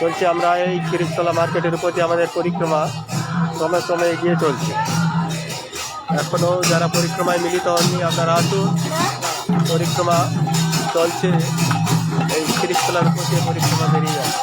চলছে আমরা এই কিরিশতলা মার্কেটের উপর আমাদের পরিক্রমা ক্রমে ক্রমে এগিয়ে চলছে। এখনও যারা পরিক্রমায় মিলিত হননি, আপনারা আসুন। পরিক্রমা চলছে। এই কিরিশতলার উপর দিয়ে পরিক্রমা বেরিয়ে যাচ্ছে।